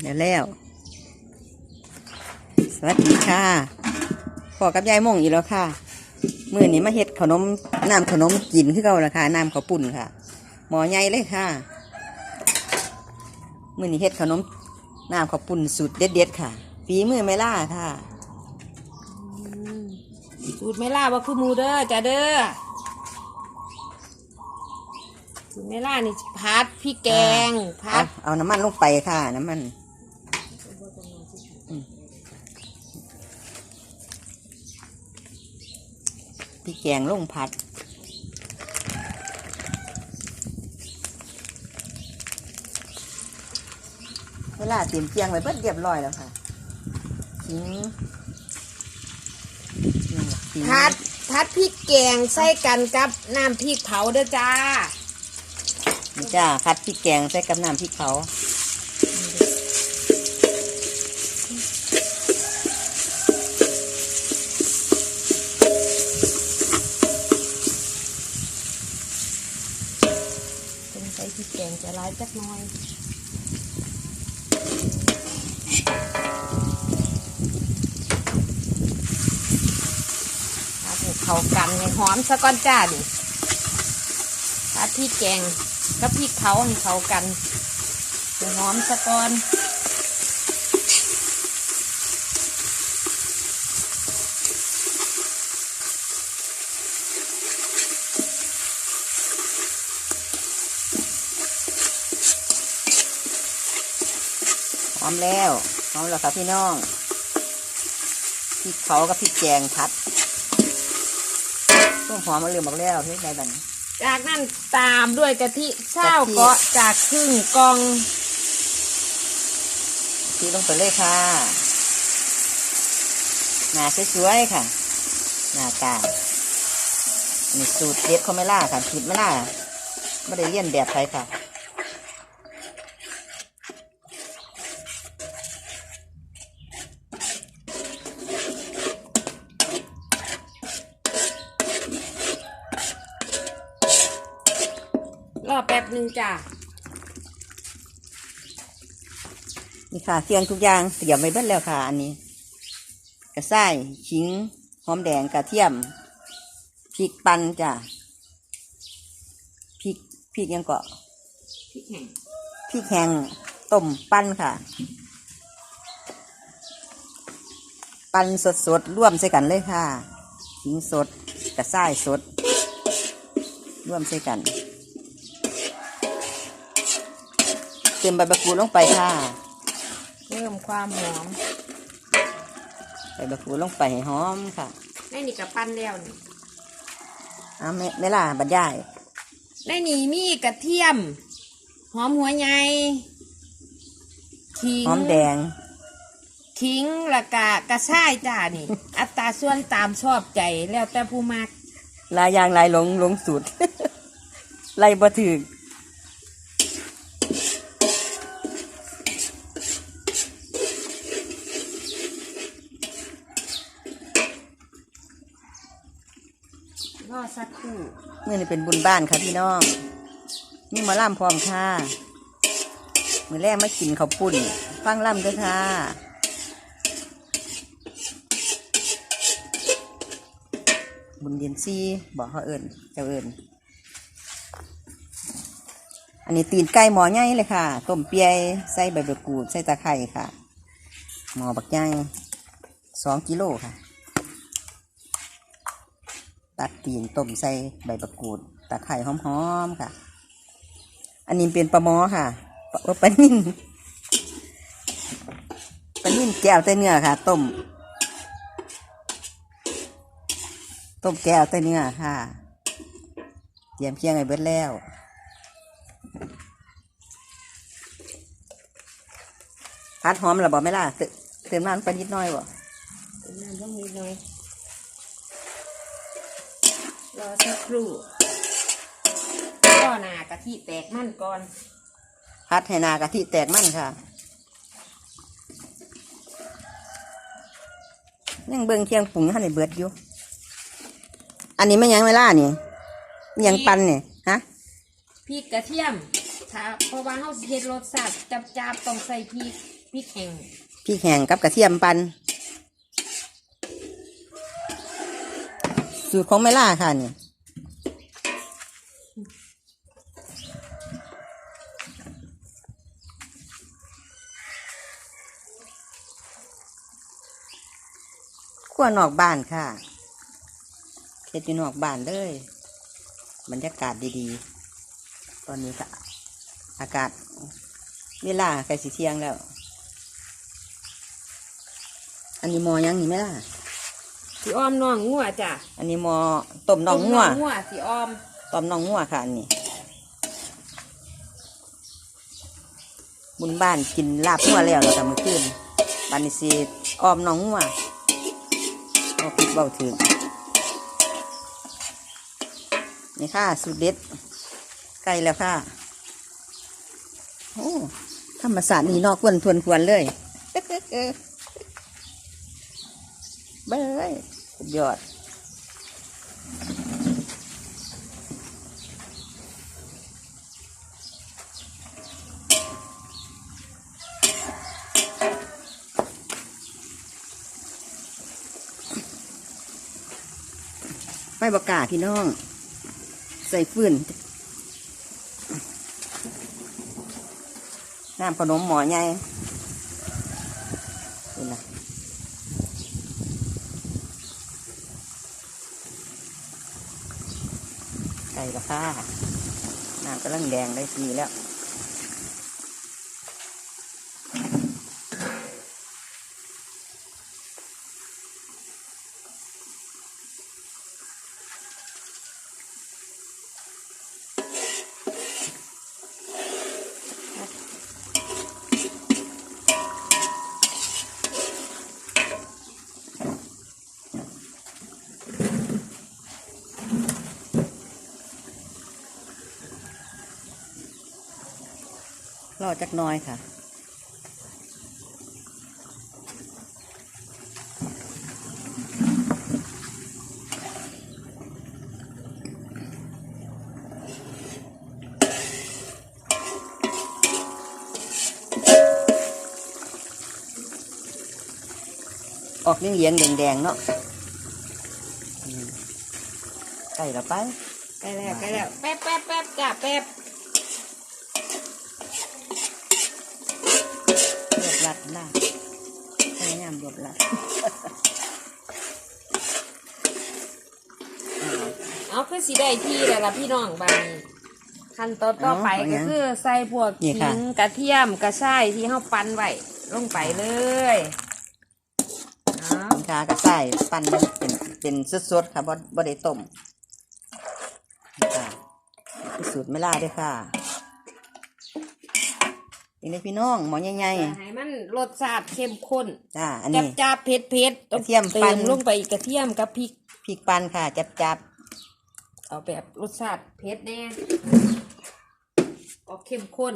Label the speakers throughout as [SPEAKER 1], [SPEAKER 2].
[SPEAKER 1] เดี๋ยวแล้ว สวัสดีค่ะพ่อกับยายม่งอีกแล้วค่ะมื่อนี้มาเฮ็ดขนมน้ำขนมกินคือเก่าละค่ะน้ำข้าวปุ่นค่ะ หมอใหญ่เลยค่ะมื่อนี้เฮ็ดขนมน้ำข้าวปุ่นสูตรเด็ดๆค่ะฝีมือไม่ล่าค่ะ
[SPEAKER 2] สูตรไม่ล่าว่าคือหมูเด้อจ้าเด้อสูตรไม่ล่านี่พัดพี่แกงพัด
[SPEAKER 1] เอาเอาน้ำมันลงไปค่ะ น้ำมัน พี่แกงลงผัด เวลาเตรียมเกียงไว้เบิดเรียบร้อยแล้วค่ะทิ้งนี่ทิ้ง
[SPEAKER 2] พัดพัดพริกแกงใส่กันกับน้ำพริกเผาเด้อจ้า
[SPEAKER 1] นี่จ้าคัดพริกแกงใส่กับน้ำพริกเขา
[SPEAKER 2] จักหน้อยพัดให้เขากันให้หอมซะก่อนจ้าดิพัดพี่แกงกับพี่เขาให้เขากันให้หอมซะก่อน
[SPEAKER 1] อมแล้วหอมแล้วค่ะพี่น้องพริกเขากับพริกแกงผัดต้มหอมมาเรื่อบอกแล้วเฮ็ดไงบัดน
[SPEAKER 2] จากนั้นตามด้วยกะทิเช้ากะ
[SPEAKER 1] ทิ
[SPEAKER 2] เกาะจากครึ่งกอง
[SPEAKER 1] ทีลงไปเลยค่ะ หน้าสวยๆค่ะ หน้าตาอันนี่สูตรเด็ดเขาไม่ล่าค่ะผิดไม่ล่าไม่ได้เลี่ยนแบบใครค่ะ
[SPEAKER 2] รอแป๊บหนึ่ง จ้ะ
[SPEAKER 1] นี่ค่ะเครื่องทุกอย่างเตรียมไว้เบิดแล้วค่ะ อันนี้กระส่ายขิงหอมแดงกระเทียมพริกปั่นจ้ะพริกพริกยังเกาะ
[SPEAKER 2] พริกแห้ง
[SPEAKER 1] พริกแห้งต้มปั้นค่ะ ปั้นสดสดๆร่วมใส่กันเลยค่ะขิงสดกระส่ายสดร่วมใส่กัน เติมใบมะกรูดลงไปค่ะ
[SPEAKER 2] เพิ่มความหอม
[SPEAKER 1] ใส่มะกรูดลงไปให้หอมค่ะ
[SPEAKER 2] ในนี่กับปั้นแล้วนี่
[SPEAKER 1] เอาแม่แม่ล่ะบรรยาย
[SPEAKER 2] ในนี่มีกระเทียม หอมหัวใหญ่ขิง
[SPEAKER 1] หอมแดง
[SPEAKER 2] ขิงและกะกระช่ายจ้านี่ อัตราส่วนตามชอบใจแล้วแต่ผู้มัก
[SPEAKER 1] ลายยางลายหลงหลงสูตรไล่บ่ถึก
[SPEAKER 2] รอสักครู่
[SPEAKER 1] เมื่อนี้เป็นบุญบ้านค่ะพี่น้องนี่มาล่ำพร้อมค่ะมือแรกมากินข้าวปุ้นฟังล่ำด้วยค่ะบุญเดียนซีบอกเขาเอิญเจ้าเอิญอันนี้ตีนไก่หมอใหญ่เลยค่ะ ต้มเปียยใส่ใบมะกรูดใส่ตะไคร้ค่ะ หมอบักใหญ่สองกิโลค่ะ ตัดตีนต้มใส่ใบมะกูดตะไคร้หอมๆค่ะ อันนี้เป็นปลาหมอค่ะปลาปลานิ่นปลานิ่นแก้วแต่เนื้อค่ะ ต้ม ต้มแก้วแต่เนื้อค่ะ เตรียมเคียงไว้เบิดแล้วพัดหอมหรือบอกไม่ล่ะเติมน้ำไปนิดหน้อยบ่
[SPEAKER 2] เป็นน้ำต้องนิดน่อย รอสักครู่ก็หนากะทิแตกมันก่อน
[SPEAKER 1] พัดให้นากะทิแตกมันค่ะยังเบิ่งเคียงปรุงให้ในเบิดอยู่ อันนี้ไม่ยังเวลานี่อิหยังปันเนี่ยฮะ
[SPEAKER 2] พริกกระเทียมถ้าเพราะว่าเฮาสิเฮ็ดรสชาติจับจับๆต้องใส่พริกพริกแห้ง
[SPEAKER 1] พริกแห้งกับกระเทียมปัน สูตรของแม่ล่าค่ะนี่ขั้วนอกบ้านค่ะเฮ็ดอยู่นอกบ้านเลย บรรยากาศดีๆ ตอนนี้ก็อากาศ เวลาใกล้สิเที่ยงแล้ว อันนี้มอยังนี่ไหมล่ะ
[SPEAKER 2] สีอ้อมน้องงัวจ้ะ
[SPEAKER 1] อันนี้หมอต้มน่องงัว
[SPEAKER 2] ต้มงัวสีอ้อม
[SPEAKER 1] ต้มน่องงัวค่ะอันนี้ บุญบ้านกินลาบงัวแล้วเราทำเมื่อคืนบานนี้สีออมน่องงัวเอาผิดเบาถึงนี่ค่ะสูตรเด็ดใกล้แล้วค่ะโอ้ธรรมศาสตร์นี่นอกวนทวนควรเลย เบ้ยสุดยอดไม่บอกกล้าพี่น้อง ใส่ฟืนน้ำขนมหมอใหญ่นี่นะ ใส่ละค่ะน้ำกำลังแดงได้ทีแล้ว จักน้อยค่ะ ออกเหลียงๆแดงๆเนาะใกล้และไป
[SPEAKER 2] ใกล้แล้วใกล้แล้วแป๊บแป๊บแป๊บจ้ะแป๊บ
[SPEAKER 1] รวบรัดได้พยายามรวบรัด
[SPEAKER 2] เอาคือสีได้ที่แล้วล่ะพี่น้องบางนี้ขั้นตอนต่อไปก็คือใส่พวกขิงกระเทียมกระช่ายที่เฮาปั้นไว้ลงไปเลยเอา
[SPEAKER 1] สินค้ากระใส่ปั้นเป็นเป็นสดๆค่ะบ่บ่ได้ต้มนี่ค่ะพิสูตรไม่ล่าด้วยค่ะ นี่เลยพี่น้องหมอใหญ่
[SPEAKER 2] ให้มันรสชาติเข้มข้น
[SPEAKER 1] ๆจ้าอัน
[SPEAKER 2] จับ
[SPEAKER 1] นี้
[SPEAKER 2] จับเผ็ดเผ็ดๆต้อง
[SPEAKER 1] กระเทียม
[SPEAKER 2] เติ
[SPEAKER 1] ปั่น
[SPEAKER 2] มลงไปอีกกระเทียมกับพริก
[SPEAKER 1] พริกปั้นค่ะ จับจับ
[SPEAKER 2] เอาแบบรสชาติเผ็ดแน่ออกเข้มข้น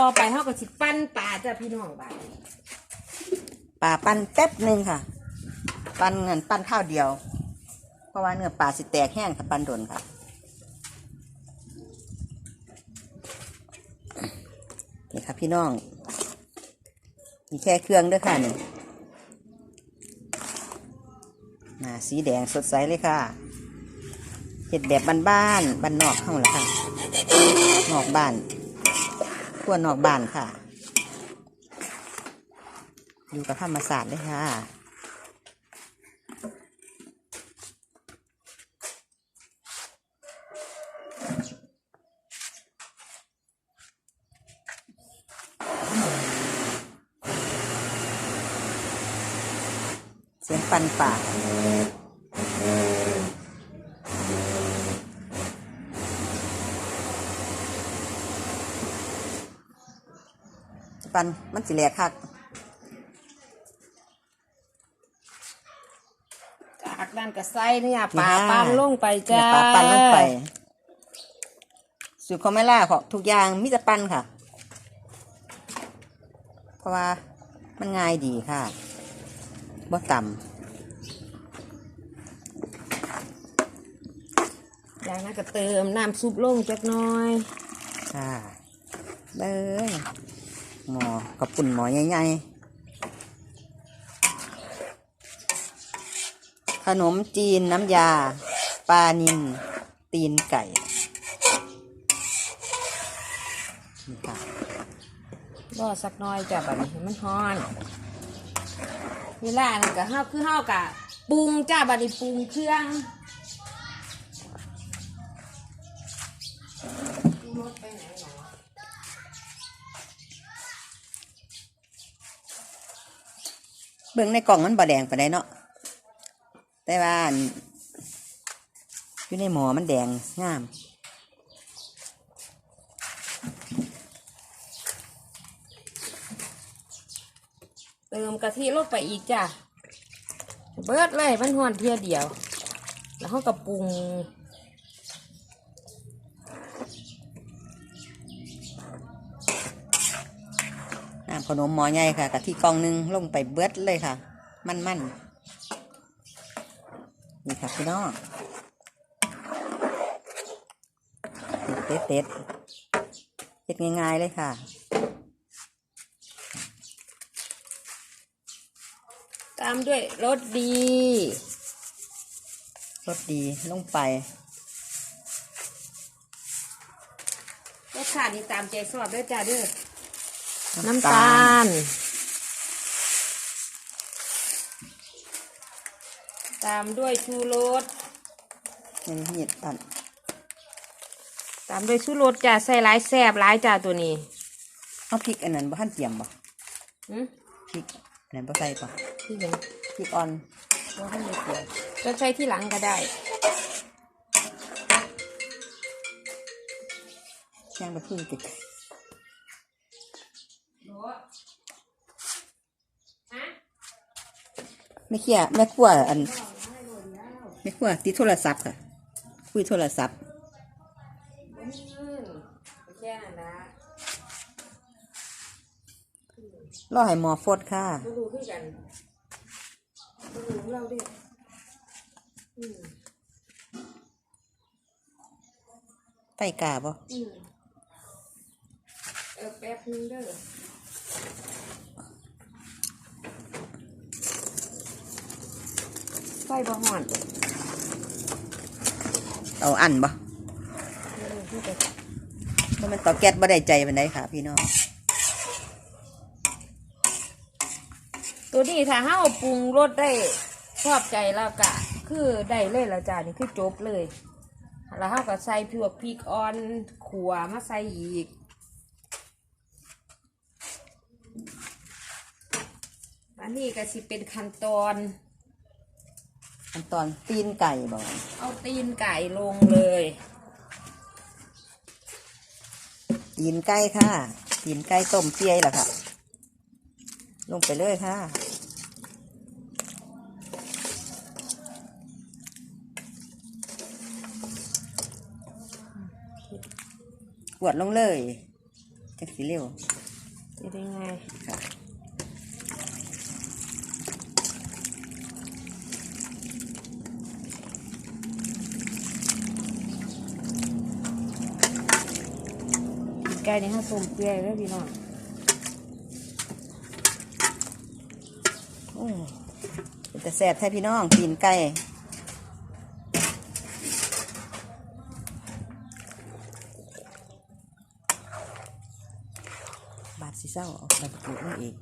[SPEAKER 2] ต่อไปเขาก็สิปั้นปลาจ้ะพี่น้องบ้าน
[SPEAKER 1] ปลาปั้นแป๊บหนึ่งค่ะ ปั้นเงินปั้นข้าวเดียว เพราะว่าเนื้อปลาสิแตกแห้งค่ะปั้นโดนค่ะนี่ค่ะพี่น้องมีแค่เครื่องด้วยค่ะนี่หน้าสีแดงสดใสเลยค่ะเห็ดแบบบ้านๆบ้านนอกเข้าละค่ะนอกบ้าน ขั้วนอกบ้านค่ะ อยู่กับธรรมศาสตร์เลยค่ะเสียงปันป่า ปันมันสิแหลกคัก
[SPEAKER 2] จากด้านกระไส้เนี่ยปลา
[SPEAKER 1] นี่ค่ะ
[SPEAKER 2] ปั้นลงไปจ้า
[SPEAKER 1] เนี่ยปลาปันลงไป สูตรของแม่ล่าของทุกอย่างมิจะปันค่ะ เพราะว่ามันง่ายดีค่ะบ่ต่
[SPEAKER 2] จากนั้นก็เติมน้ำซุปลงจักหน้อยำ
[SPEAKER 1] ค่ะ เบ้ย หมอกับปุ่นหมอใหญ่ๆขนมจีนน้ำยาปลานินตีนไก่นี่ค่ะ
[SPEAKER 2] รอสักหน้อยจ้ะบัดนี้ให้มันฮ้อนเวลานี่ก็เฮาคือเฮากะปรุงจ้าบัดนี้ปรุงเครื่อง
[SPEAKER 1] บิ่งในกล่องมันบ่แดงปานใดเนาะแต่ว่าอยู่ในหมอมันแดงงาม
[SPEAKER 2] เติมกะทิลงไปอีกจ้ะเบิดเลยมันฮ้อนเทียเดียว แล้วเฮาก็ปรุง
[SPEAKER 1] ขนมหมอใหญ่ค่ะกะทิกล่องหนึงลงไปเบิดเลยค่ะ มันมันๆนี่ค่ะพี่น้องเต็ดเต็ดๆเฮ็ดง่ายๆเลยค่ะ
[SPEAKER 2] ตามด้วยรสดี
[SPEAKER 1] รสดีลงไป
[SPEAKER 2] รสชาตินี่ตามใจชอบด้วยจ้าเด้อ
[SPEAKER 1] น้ำ
[SPEAKER 2] น้ำ
[SPEAKER 1] ตา
[SPEAKER 2] ตา
[SPEAKER 1] ล
[SPEAKER 2] ลตามด้วยชูรส
[SPEAKER 1] นี่นี่ตัน
[SPEAKER 2] ตามด้วยชูรสจ้าใส่หลายแซ่บหลายจ้าตัวนี้
[SPEAKER 1] เอาพริกอันนั้นบ่ทันเตรียมบ่
[SPEAKER 2] หืม
[SPEAKER 1] พริกอันนั้นบ่ใส่ป่ะ
[SPEAKER 2] ที่ไหน
[SPEAKER 1] พริกอ่อน
[SPEAKER 2] ว่าให้ไม่เกี่ยวจะใช้ที่หลังก็ได้
[SPEAKER 1] ย่างไปพึ่งติด ไม่เคี่ยแม่ครัวอันแม่ครัวติดโทรศัพท์ค่ะ คุยโทรศัพท์
[SPEAKER 2] แค่นั้นนะ
[SPEAKER 1] รอให้หมอฟดค่ะ
[SPEAKER 2] ดูดูขึ้นกันดูดูของเราดิอืม
[SPEAKER 1] ไตกาบ่
[SPEAKER 2] อืมเออแป๊บนึงเด้อ ไฟบ่ห่อน
[SPEAKER 1] เอาอันบ่
[SPEAKER 2] ดูดูขึ้นกัน
[SPEAKER 1] บ่แมันต่อแก๊สบ่ได้ใจปานใดค่ะ พี่น้อง
[SPEAKER 2] ตัวนี้ถ้าเฮาปรุงรสได้ชอบใจแล้วก็คือได้เลยและจ้านี่คือจบเลย แล้วเฮาก็ใส่พวกพริกอ่อนขัวมาใส่อีก นนี้ก็สิเป็นขั้นตอน
[SPEAKER 1] อันตอนตีนไก่บ่
[SPEAKER 2] เอาตีนไก่ลงเลย
[SPEAKER 1] ตีนไก่ค่ะ ตีนไก่ต้มเปียล่ะค่ะ ลงไปเลยค่ะกวดลงเลยจักสิเร็ว
[SPEAKER 2] จะได้ไง
[SPEAKER 1] ค่ะ
[SPEAKER 2] ก่นี่ห้าส้มเปื่อยแล้วพี่น้อง
[SPEAKER 1] โอ้แต่แสบแท้พี่น้องตีนไก่บาดสิเศร้าเอาใบมะกรูดมาอีก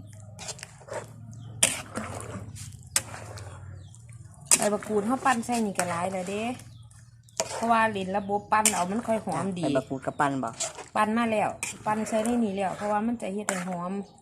[SPEAKER 2] ใบมะกรูดเขาปั้นใส่นี่ก็หลายเลยเด้ เพราะว่าลิ้นระบบปั้นเอามันค่อยหอมดี
[SPEAKER 1] ใบมะกรูดกับปั้นบ่
[SPEAKER 2] ปั้นมาแล้ว ปั้นใส่ในนี่แล้ว เพราะว่ามันจะเฮ็ดให้หอม